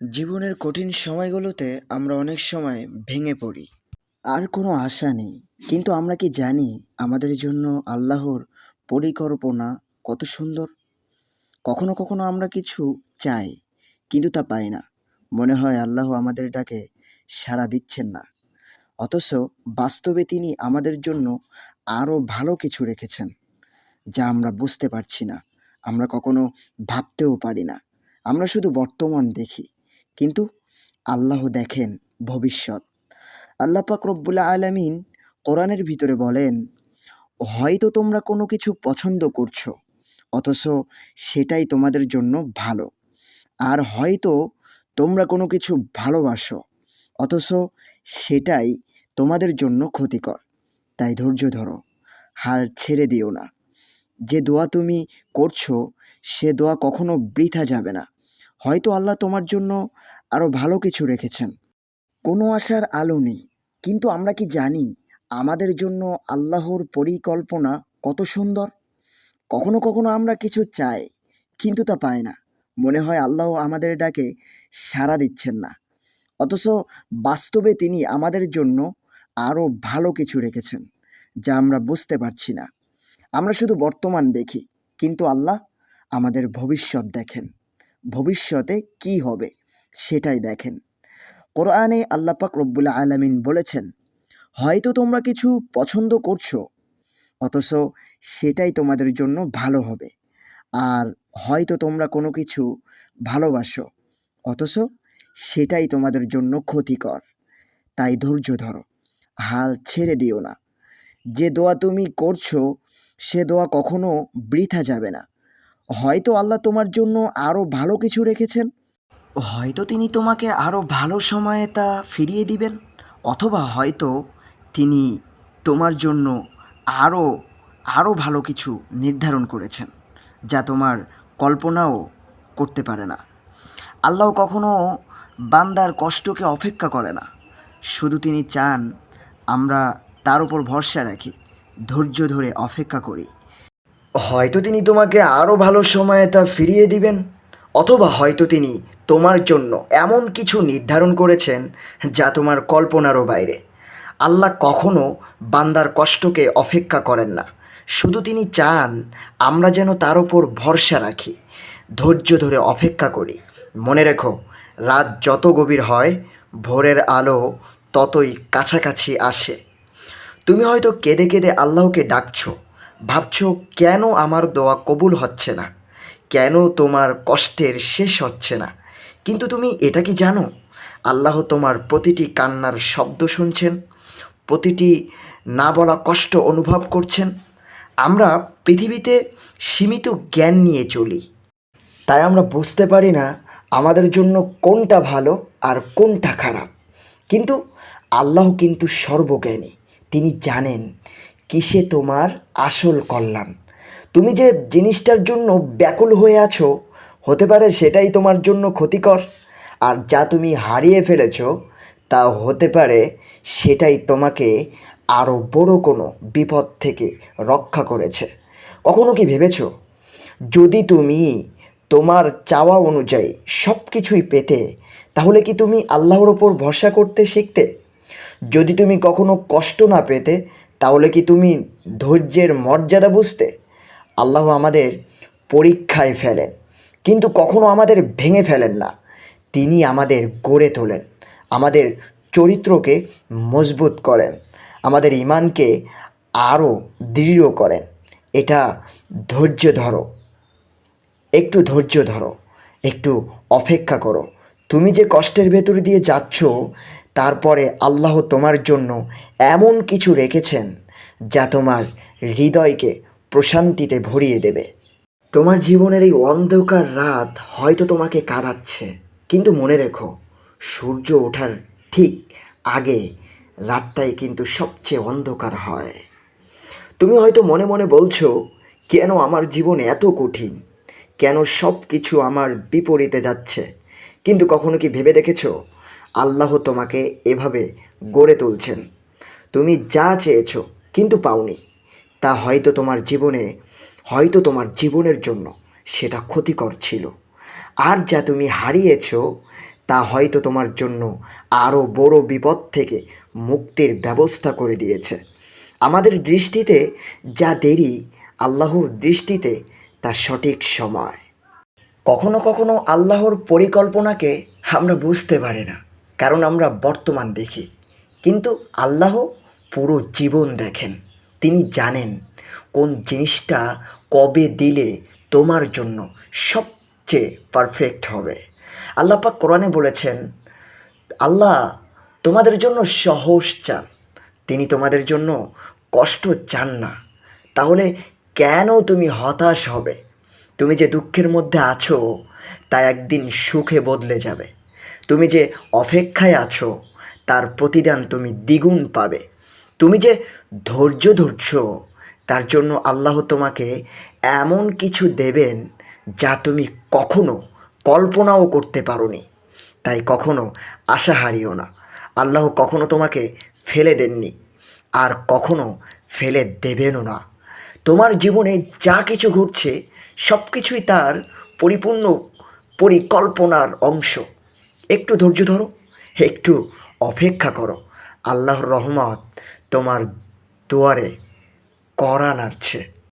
জীবনের কঠিন সময়গুলোতে আমরা অনেক সময় ভেঙে পড়ি। আর কোনো আশা নেই। কিন্তু আমরা কি জানি আমাদের জন্য আল্লাহর পরিকল্পনা কত সুন্দর? কখনো কখনো আমরা কিছু চাই, কিন্তু তা পাই না। মনে হয় আল্লাহ আমাদের ডাকে সাড়া দিচ্ছেন না। অথচ বাস্তবে তিনি আমাদের জন্য আরও ভালো কিছু রেখেছেন, যা আমরা বুঝতে পারছি না। আমরা কখনো ভাবতেও পারি না। আমরা শুধু বর্তমান দেখি। কিন্তু আল্লাহ দেখেন ভবিষ্যৎ। আল্লাহ পাক রব্বুল আলামিন কোরআনের ভিতরে বলেন, হয়তো তোমরা কোনো কিছু পছন্দ করছ, অথচ সেটাই তোমাদের জন্য ভালো। আর হয়তো তোমরা কোনো কিছু ভালোবাসো, অথচ সেটাই তোমাদের জন্য ক্ষতিকর। তাই ধৈর্য ধরো, হাল ছেড়ে দিও না। যে দোয়া তুমি করছ, সে দোয়া কখনো বৃথা যাবে না। হয়তো আল্লাহ তোমার জন্য আরও ভালো কিছু রেখেছেন। কোনো আশার আলো নেই। কিন্তু আমরা কি জানি আমাদের জন্য আল্লাহর পরিকল্পনা কত সুন্দর? কখনো কখনো আমরা কিছু চাই, কিন্তু তা পাই না। মনে হয় আল্লাহ আমাদের ডাকে সাড়া দিচ্ছেন না। অথচ বাস্তবে তিনি আমাদের জন্য আরও ভালো কিছু রেখেছেন, যা আমরা বুঝতে পারছি না। আমরা শুধু বর্তমান দেখি, কিন্তু আল্লাহ আমাদের ভবিষ্যৎ দেখেন। ভবিষ্যতে কি হবে? সেটাই দেখেন। কোরআনে আল্লাহ পাক রব্বুল আলামিন বলেছেন, হয়তো তোমরা কিছু পছন্দ করছ, অথচ সেটাই তোমাদের জন্য ভালো হবে। আর হয়তো তোমরা কোনো কিছু ভালোবাসো, অথচ সেটাই তোমাদের জন্য ক্ষতিকর। তাই ধৈর্য ধরো, হাল ছেড়ে দিও না। যে দোয়া তুমি করছ, সে দোয়া কখনো বৃথা যাবে না। হয়তো আল্লাহ তোমার জন্য আরও ভালো কিছু রেখেছেন? হয়তো তিনি তোমাকে আরও ভালো সময়ে তা ফিরিয়ে দিবেন, অথবা হয়তো তিনি তোমার জন্য আরও আরও ভালো কিছু নির্ধারণ করেছেন, যা তোমার কল্পনাও করতে পারে না। আল্লাহ কখনো বান্দার কষ্টকে অপেক্ষা করে না। শুধু তিনি চান আমরা তার উপর ভরসা রাখি, ধৈর্য ধরে অপেক্ষা করি। হয়তো তিনি তোমাকে আরও ভালো সময়ে তা ফিরিয়ে দিবেন, অথবা হয়তো তিনি তোমার জন্য এমন কিছু নির্ধারণ করেছেন যা তোমার কল্পনারও বাইরে। আল্লাহ কখনো বান্দার কষ্টকে অপেক্ষা করেন না। শুধু তিনি চান আমরা যেন তার ওপর ভরসা রাখি, ধৈর্য ধরে অপেক্ষা করি। মনে রেখো, রাত যত গভীর হয়, ভোরের আলো ততই কাছাকাছি আসে। তুমি হয়তো কেঁদে কেঁদে আল্লাহকে ডাকছো ভাবছ কেন আমার দোয়া কবুল হচ্ছে না? কেন তোমার কষ্টের শেষ হচ্ছে না? কিন্তু তুমি এটা কি জানো? আল্লাহ তোমার প্রতিটি কান্নার শব্দ শুনছেন, প্রতিটি না বলা কষ্ট অনুভব করছেন। আমরা পৃথিবীতে সীমিত জ্ঞান নিয়ে চলি। তাই আমরা বুঝতে পারি না আমাদের জন্য কোনটা ভালো আর কোনটা খারাপ। কিন্তু আল্লাহ কিন্তু সর্বজ্ঞানী। তিনি জানেন কিসে তোমার আসল কল্যাণ? তুমি যে জিনিসটার জন্য ব্যাকুল হয়ে আছো, হতে পারে সেটাই তোমার জন্য ক্ষতিকর। আর যা তুমি হারিয়ে ফেলেছ, তা হতে পারে সেটাই তোমাকে আরও বড় কোনো বিপদ থেকে রক্ষা করেছে। কখনো কি ভেবেছো? যদি তুমি তোমার চাওয়া অনুযায়ী সব কিছুই পেতে, তাহলে কি তুমি আল্লাহর ওপর ভরসা করতে শিখতে? যদি তুমি কখনো কষ্ট না পেতে তাহলে কি তুমি ধৈর্যের মর্যাদা বুঝতে? আল্লাহ আমাদের পরীক্ষায় ফেলেন, কিন্তু কখনো আমাদের ভেঙে ফেলেন না। তিনি আমাদের গড়ে তোলেন, আমাদের চরিত্রকে মজবুত করেন, আমাদের ইমানকে আরও দৃঢ় করেন। এটা ধৈর্য ধরো। একটু ধৈর্য ধরো, একটু অপেক্ষা করো। তুমি যে কষ্টের ভেতর দিয়ে যাচ্ছ তারপরে আল্লাহ তোমার জন্য এমন কিছু রেখেছেন যা তোমার হৃদয়কে প্রশান্তিতে ভরিয়ে দেবে। তোমার জীবনের এই অন্ধকার রাত হয়তো তোমাকে কাঁদাচ্ছে, কিন্তু মনে রেখো, সূর্য ওঠার ঠিক আগে রাতটাই কিন্তু সবচেয়ে অন্ধকার হয়। তুমি হয়তো মনে মনে বলছো, কেন আমার জীবন এত কঠিন? কেন সব কিছু আমার বিপরীতে যাচ্ছে? কিন্তু কখনো কি ভেবে দেখেছ আল্লাহ তোমাকে এভাবে গড়ে তুলছেন। তুমি যা চেয়েছ কিন্তু পাওনি। তা হয়তো তোমার জীবনে, হয়তো তোমার জীবনের জন্য সেটা ক্ষতিকর ছিল। আর যা তুমি হারিয়েছো, তা হয়তো তোমার জন্য আরও বড় বিপদ থেকে মুক্তির ব্যবস্থা করে দিয়েছে। আমাদের দৃষ্টিতে যা দেরি, আল্লাহর দৃষ্টিতে তা সঠিক সময়। কখনো কখনো আল্লাহর পরিকল্পনাকে আমরা বুঝতে পারি না। কারণ আমরা বর্তমান দেখি। কিন্তু আল্লাহ পুরো জীবন দেখেন। তিনি জানেন কোন জিনিসটা কবে দিলে তোমার জন্য সবচেয়ে পারফেক্ট হবে। আল্লাহ পাক কোরআনে বলেছেন, আল্লাহ তোমাদের জন্য সহজ চান, তিনি তোমাদের জন্য কষ্ট চান না। তাহলে কেন তুমি হতাশ হবে? তুমি যে দুঃখের মধ্যে আছো, তা একদিন সুখে বদলে যাবে। তুমি যে অপেক্ষায় আছো, তার প্রতিদান তুমি দ্বিগুণ পাবে। তুমি যে ধৈর্য ধরছ, তার জন্য আল্লাহ তোমাকে এমন কিছু দেবেন যা তুমি কখনো কল্পনাও করতে পারোনি। তাই কখনো আশা হারিও না। আল্লাহ কখনো তোমাকে ফেলে দেননি, আর কখনো ফেলে দেবেনও না। তোমার জীবনে যা কিছু ঘটছে সব কিছুই তার পরিপূর্ণ পরিকল্পনার অংশ। একটু ধৈর্য ধরো একটু অপেক্ষা করো। আল্লাহর রহমত তোমার দুয়ারে কড়া নাড়ছে।